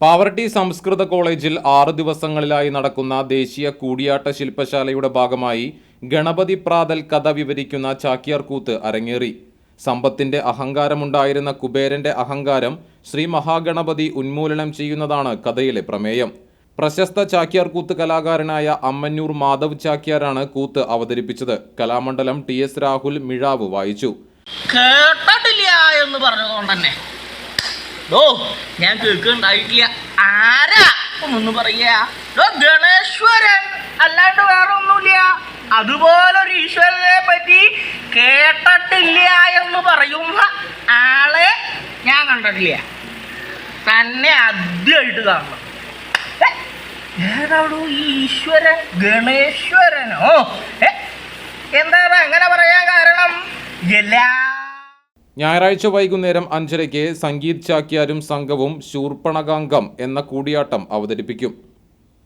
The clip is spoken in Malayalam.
പാവർട്ടി സംസ്കൃത കോളേജിൽ ആറു ദിവസങ്ങളിലായി നടക്കുന്ന ദേശീയ കൂടിയാട്ട ശില്പശാലയുടെ ഭാഗമായി ഗണപതി പ്രാതൽ കഥ വിവരിക്കുന്ന ചാക്യാർ കൂത്ത് അരങ്ങേറി. സമ്പത്തിന്റെ അഹങ്കാരമുണ്ടായിരുന്ന കുബേരന്റെ അഹങ്കാരം ശ്രീ മഹാഗണപതി ഉന്മൂലനം ചെയ്യുന്നതാണ് കഥയിലെ പ്രമേയം. പ്രശസ്ത ചാക്യാർ കൂത്ത് കലാകാരനായ അമ്മന്നൂർ മാധവ് ചാക്യാരാണ് കൂത്ത് അവതരിപ്പിച്ചത്. കലാമണ്ഡലം ടി എസ് രാഹുൽ മിഴാവ് വായിച്ചു. കേട്ടിട്ടില്ല എന്ന് പറഞ്ഞതുകൊണ്ട് തന്നെ ഡോ ഞാൻ കേൾക്കുന്നുണ്ടായിട്ടില്ല. ആരാ? ഒന്നൊന്ന് പറയാ ഡോ ഗണേശ്വരൻ. അല്ലാണ്ട് വേറെ അതുപോലെ ഒരു ഈശ്വരനെ പറ്റി കേട്ടിട്ടില്ല എന്ന് പറയുന്ന ആളെ ഞാൻ കണ്ടിട്ടില്ല. തന്നെ ആദ്യമായിട്ട് കാണണം ഏതാണോ ഈശ്വരൻ ഗണേശ്വരനോ? എന്താണ് അങ്ങനെ പറയാൻ കാരണം? എല്ലാ ഞായറാഴ്ച വൈകുന്നേരം അഞ്ചരയ്ക്ക് സംഗീത് ചാക്യാരും സംഘവും ശൂർപ്പണകാംഗം എന്ന കൂടിയാട്ടം അവതരിപ്പിക്കും